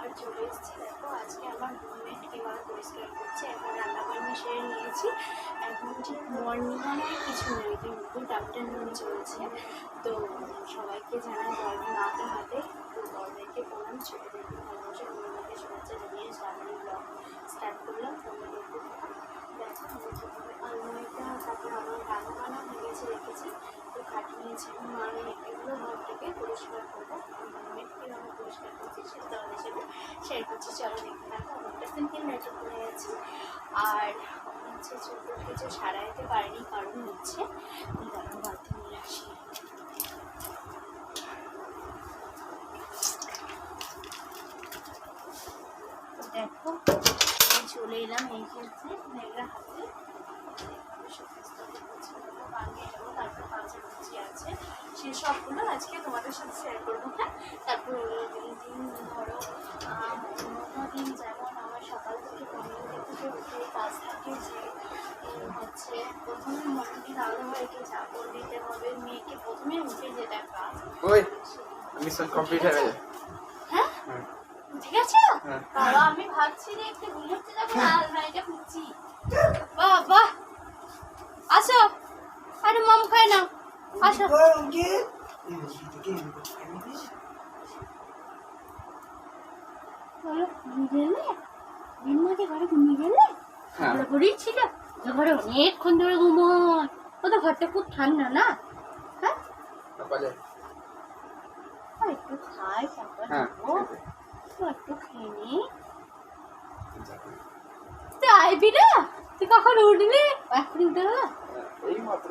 আর চলে এসেছি দেখো পরিষ্কার করছে এখন রান্না বান্না সেরে নিয়েছি এখন যে মর্নিং মানে কিছু নেই কিন্তু আফটারনুন চলছে তো সবাইকে জানাই গর্ব নাতে হাতে, তো বড়দেরকে প্রণাম ছোটোদেরকে ভালোবাসা বড়দেরকে শুভেচ্ছা জানিয়ে সামনে ব্লগ স্টার্ট করলাম তোমরা দেখতে থাকো দেখো আমি কীভাবে আলমারিটা তারপর আমার রান্না বান্না হয়ে গেছে রেখেছি তো কাটিয়ে নিয়েছি মানে এগুলো ঘরটাকে পরিষ্কার করব। রুমমেট কীভাবে পরিষ্কার করছি সেটা তোমাদের সাথে শেয়ার করছি, চলো দেখতে থাকো। অনেকটা সিম্পল মেকআপ করে গেছি? আর হচ্ছে ছোটো কিছু সারাইতে পারিনি, কারণ হচ্ছে দাঁড়ানো নিয়ে আসি। দেখো, আমি চলে এলাম এই ক্ষেত্রে আছে। সেই সবগুলো আজকে তোমাদের সাথে শেয়ার করব হ্যাঁ? তারপর দিন দিন ধরো অন্য দিন যেমন আমার সকাল থেকে পনেরো থেকে উঠে কাজ থাকে যে হচ্ছে প্রথমে মোটামুটি দাদাভাইকে চাপড় দিতে হবে মেয়েকে প্রথমে উঠে যেটা কাজ মিশন কমপ্লিট হয়ে গেছে। হ্যাঁ? হ্যাঁ। ঠিক আছে? হ্যাঁ। বাবা আমি ভাবছি যে একটু ঘুমোতে যাব না আলমারিটা খুঁজছি। বাহ বাহ আসো আরে মম খায় না আসো ঘরে ঘুমিয়ে গেলে? হ্যাঁ। ঘরেই ছিল? ঘরে অনেকক্ষণ ধরে ঘুমোয়। ও তো ঘরটা খুব ঠান্ডা না? হ্যাঁ? একটু খাই তারপর হ্যাঁ একটু খেয়ে নি। তুই আইবি না? তুই কখন উঠবি এখন উঠে গেল। এই মাত্র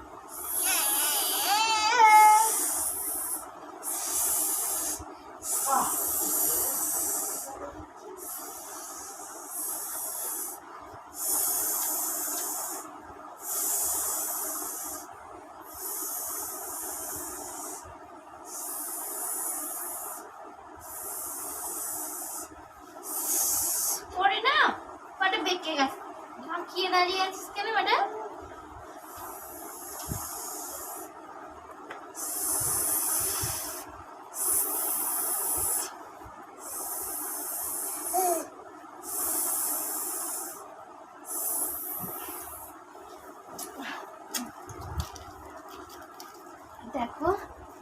দাঁড়িয়ে আছিস কেন ম্যাডাম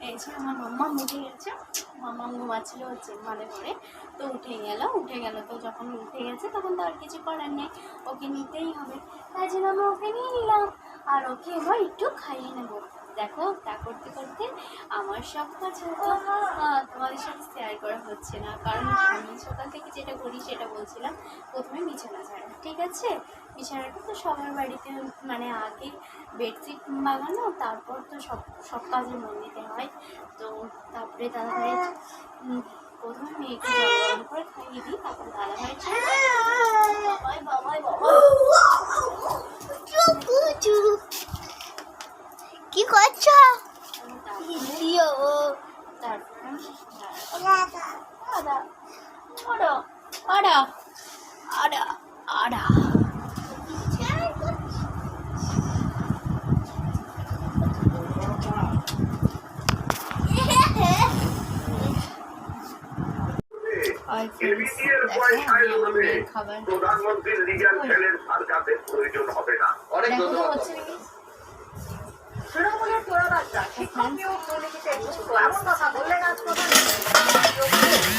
এই যে আমার মাম্মা উঠে গেছে মাম্মা ঘুমাচ্ছিল মানে করে তো উঠে গেল উঠে গেল তো যখন উঠে গেছে তখন তো আর কিছু করার নেই, ওকে নিতেই হবে। তাই জন্য আমি ওকে নিয়ে নিলাম, আর ওকে এবার একটু খাইয়ে নেব। দেখো, তা করতে করতে আমার সব কাজ তোমাদের সাথে শেয়ার করা হচ্ছে না। কারণ আমি সকাল থেকে যেটা করি সেটা বলছিলাম, প্রথমে বিছানা ছাড়া ঠিক আছে? বিছানাটা তো সবার বাড়িতে মানে আগে বেডশিট বাগানো, তারপর তো সব সব কাজে মন দিতে হয়। তো তারপরে দাদা ভাই প্রথমে মেয়েকে গরম করে খাইয়ে দিই তারপর দাদা ভাই কি করছ তারপরে আদা আদা আদা আর খাবার প্রধানমন্ত্রীর লিগ্যাল সেলের সার্কাসের প্রয়োজন হবে না অনেক ধন্যবাদ তৃণমূলের পোড়াবার্তা শিক্ষক নিয়োগ দুর্নীতিতে এমন কথা বললেন আজ প্রধানমন্ত্রী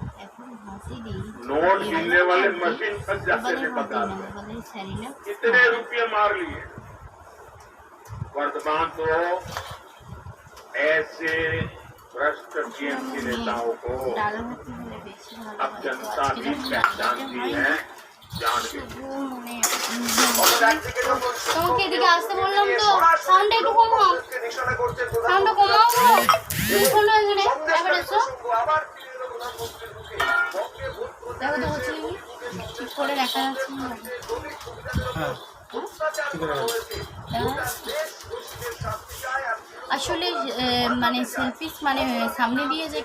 এখন হাসি দিই नोट गिनने वाले এবারে मशीन थक जाते এবারে थे হবে बाजार না में এবারে স্যারিনা कितने रुपये मार लिए वर्तमान तो ऐसे भ्रष्ट टीएमसी नेताओं को ডাল ভাত হলে বেশি ভালো अब হয়। তো जनता আজকে भी যখন ডাল ভাতটা पहचानती হয় है না, जान के তবুও মানে তোমাকে এদিকে আসতে বললাম তো সাউন্ডটা একটু কমাও সাউন্ডটা কমাও দেখো ঠিক করে দেখা যাচ্ছে না। হ্যাঁ। আসলে মানে সেলফিস মানে সামনে দিয়ে যে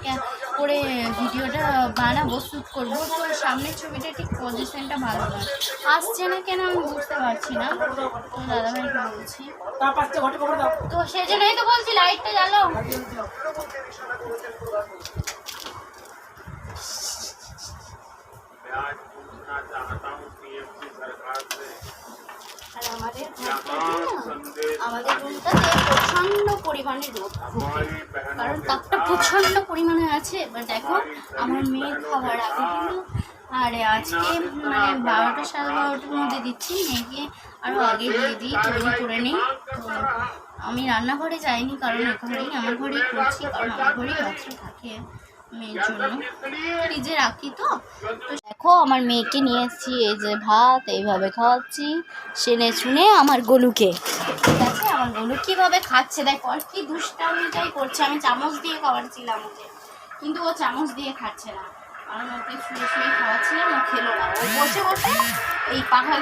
করে ভিডিওটা বানাবো শ্যুট করব তো সামনের ছবিটা ঠিক পজিশনটা ভালো নয়। আসছে না কেন আমি বুঝতে পারছি না। তো দাদাভাইকে বলছি? তো সেই জন্যই তো বলছি লাইটটা জ্বালাও। কারণ তাপটা প্রচণ্ড পরিমাণে আছে এবার দেখো আমার মেয়ে খাবার আগে কিন্তু আর আজকে মানে বারোটা সাড়ে বারোটার মধ্যে দিচ্ছি মেয়েকে আরও আগে দিয়ে দিই তৈরি করে নিই। আমি রান্নাঘরে যাইনি কারণ ঘরেই আমার ঘরেই করছি কারণ আমার ঘরেই বাচ্চা থাকে মেয়ের জন্য। ফ্রিজে রাখি তো। তো দেখো আমার মেয়েকে নিয়ে এসেছি এই যে ভাত এইভাবে খাওয়াচ্ছি সেনে শুনে আমার গলুকে। আমার গলু কীভাবে খাচ্ছে? দেখ আর কি দুষ্টামিটাই করছে? আমি চামচ দিয়ে খাওয়াচ্ছিলাম ওকে। কিন্তু ও চামচ দিয়ে খাচ্ছে না। কারণ ওকে শুয়ে শুয়ে খাওয়াচ্ছিলাম, ও খেলো না। ও বসে বসে এই পাখা